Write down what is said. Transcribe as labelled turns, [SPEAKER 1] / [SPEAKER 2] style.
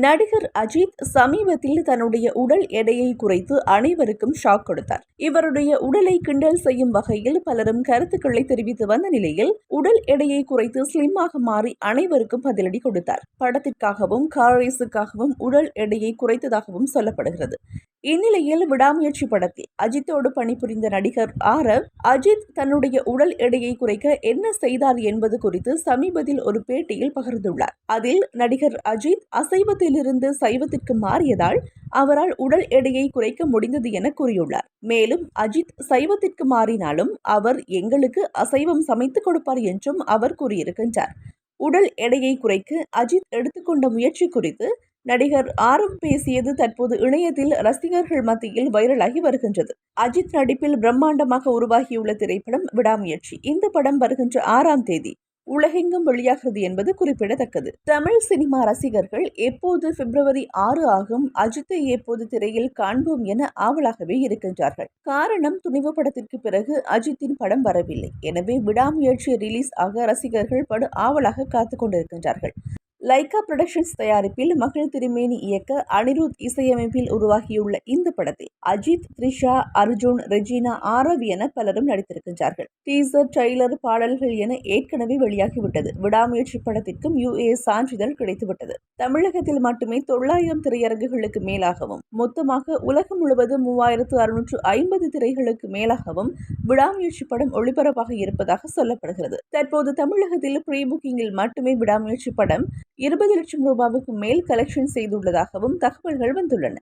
[SPEAKER 1] நடிகர் அஜித் சமீபத்தில் தன்னுடைய உடல் எடையை குறைத்து அனைவருக்கும் ஷாக் கொடுத்தார். இவருடைய உடலை கிண்டல் செய்யும் வகையில் பலரும் கருத்துக்களை தெரிவித்து வந்த நிலையில் உடல் எடையை குறைத்து ஸ்லிம்மாக மாறி அனைவருக்கும் பதிலடி கொடுத்தார். படத்திற்காகவும் கார் ரேஸுக்காகவும் உடல் எடையை குறைத்ததாகவும் சொல்லப்படுகிறது. இந்நிலையில் விடாமுயற்சி படத்தில் அஜித்தோடு பணிபுரிந்த நடிகர் ஆரவ் அஜித் தன்னுடைய உடல் எடையை குறைக்க என்ன செய்தார் என்பது குறித்து சமீபத்தில் ஒரு பேட்டியில் பகிர்ந்துள்ளார். அதில் நடிகர் அஜித் அசைவத்திலிருந்து சைவத்திற்கு மாறியதால் அவரால் உடல் எடையை குறைக்க முடிந்தது என கூறியுள்ளார். மேலும் அஜித் சைவத்திற்கு மாறினாலும் அவர் எங்களுக்கு அசைவம் சமைத்துக் கொடுப்பார் என்றும் அவர் கூறியிருக்கின்றார். உடல் எடையை குறைக்க அஜித் எடுத்துக்கொண்ட முயற்சி குறித்து நடிகர் ஆரம் பேசியது தற்போது இணையத்தில் ரசிகர்கள் மத்தியில் வைரலாகி வருகின்றது. அஜித் நடிப்பில் பிரம்மாண்டமாக உருவாகியுள்ள திரைப்படம் விடாமுயற்சி. இந்த படம் வருகின்ற ஆறாம் தேதி உலகெங்கும் வெளியாகிறது என்பது குறிப்பிடத்தக்கது. தமிழ் சினிமா ரசிகர்கள் எப்போது பிப்ரவரி ஆறு ஆகும் அஜித்தை எப்போது திரையில் காண்போம் என ஆவலாகவே இருக்கின்றார்கள். காரணம் துணிவு படத்திற்கு பிறகு அஜித்தின் படம் வரவில்லை. எனவே விடாமுயற்சி ரிலீஸ் ஆக ரசிகர்கள் படு ஆவலாக காத்து கொண்டிருக்கின்றார்கள். லைகா புரொடக்ஷன்ஸ் தயாரிப்பில் மகள் திருமேனி இயக்க அனிருத் இசையமைப்பில் உருவாகியுள்ள இந்த படத்தில் அஜித் த்ரிஷா அர்ஜுன் ரெஜினா ஆரவ் என பலரும் நடித்திருக்கின்றார்கள். டீசர் ட்ரெய்லர் பாடல்கள் என ஏற்கனவே வெளியாகிவிட்டது. விடாமுயற்சி படத்திற்கும் யுஏ சான்றிதழ் கிடைத்துவிட்டது. தமிழகத்தில் மட்டுமே தொள்ளாயிரம் திரையரங்குகளுக்கு மேலாகவும் மொத்தமாக உலகம் முழுவதும் மூவாயிரத்து அறுநூற்று ஐம்பது திரைகளுக்கு மேலாகவும் விடாமுயற்சி படம் ஒளிபரப்பாக இருப்பதாக சொல்லப்படுகிறது. தற்போது தமிழகத்தில் ப்ரீ புக்கிங்கில் மட்டுமே விடாமுயற்சி படம் இருபது லட்சம் ரூபாவுக்கு மேல் கலெக்ஷன் செய்துள்ளதாகவும் தகவல்கள் வந்துள்ளன.